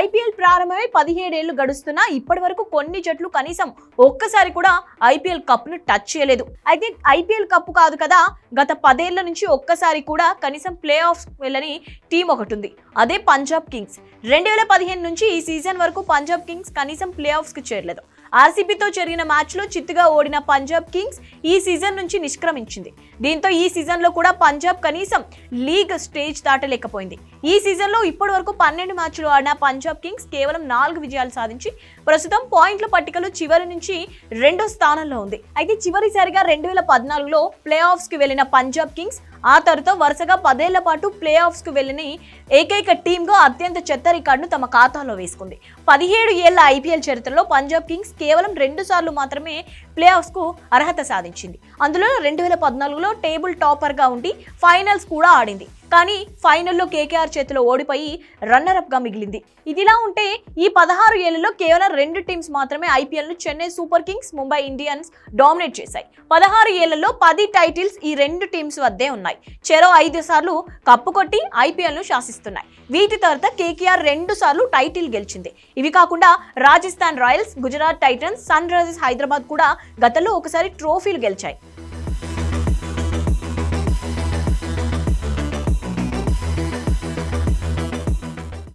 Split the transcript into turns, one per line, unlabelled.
IPL ప్రారంభమై పదిహేడేళ్ళు గడుస్తున్నా ఇప్పటి వరకు కొన్ని జట్లు కనీసం ఒక్కసారి కూడా ఐపీఎల్ కప్ను టచ్ చేయలేదు. అయితే ఐపీఎల్ కప్ కాదు కదా గత పదేళ్ళ నుంచి ఒక్కసారి కూడా కనీసం ప్లే ఆఫ్ వెళ్ళని టీం ఒకటి ఉంది. అదే పంజాబ్ కింగ్స్. రెండు వేల పదిహేను నుంచి ఈ సీజన్ వరకు పంజాబ్ కింగ్స్ కనీసం ప్లే ఆఫ్స్కి చేరలేదు. ఆర్సీబీతో జరిగిన మ్యాచ్లో చిత్తుగా ఓడిన పంజాబ్ కింగ్స్ ఈ సీజన్ నుంచి నిష్క్రమించింది. దీంతో ఈ సీజన్లో కూడా పంజాబ్ కనీసం లీగ్ స్టేజ్ దాటలేకపోయింది. ఈ సీజన్లో ఇప్పటి వరకు పన్నెండు మ్యాచ్లు ఆడిన పంజాబ్ కింగ్స్ కేవలం నాలుగు విజయాలు సాధించి ప్రస్తుతం పాయింట్ల పట్టికలో చివరి నుంచి రెండో స్థానంలో ఉంది. అయితే చివరిసారిగా రెండు వేల పద్నాలుగులో ప్లే ఆఫ్స్కి వెళ్ళిన పంజాబ్ కింగ్స్ ఆ తరువాత వరుసగా పదేళ్ళ పాటు ప్లే ఆఫ్స్కు వెళ్ళిన ఏకైక టీమ్గా అత్యంత చెత్త రికార్డును తమ ఖాతాలో వేసుకుంది. పదిహేడు ఏళ్ళ ఐపీఎల్ చరిత్రలో పంజాబ్ కింగ్స్ కేవలం రెండు సార్లు మాత్రమే ప్లే ఆఫ్స్కు అర్హత సాధించింది. అందులో రెండు వేల పద్నాలుగులో టేబుల్ టాపర్గా ఉండి ఫైనల్స్ కూడా ఆడింది. కానీ ఫైనల్లో కేకేఆర్ చేతిలో ఓడిపోయి రన్నరప్గా మిగిలింది. ఇదిలా ఉంటే ఈ పదహారు ఏళ్ళలో కేవలం రెండు టీమ్స్ మాత్రమే ఐపీఎల్ను Chennai Super Kings Mumbai Indians dominate చేశాయి. పదహారు ఏళ్ళలో పది టైటిల్స్ ఈ రెండు టీమ్స్ వద్దే ఉన్నాయి. చెరో ఐదు సార్లు కప్పు కొట్టి ఐపీఎల్ను శాసిస్తున్నాయి. వీటి తర్వాత కేకేఆర్ రెండు సార్లు టైటిల్ గెలిచింది. ఇవి కాకుండా Rajasthan Royals Gujarat Titans Sunrisers Hyderabad కూడా గతంలో ఒకసారి ట్రోఫీలు గెలిచాయి.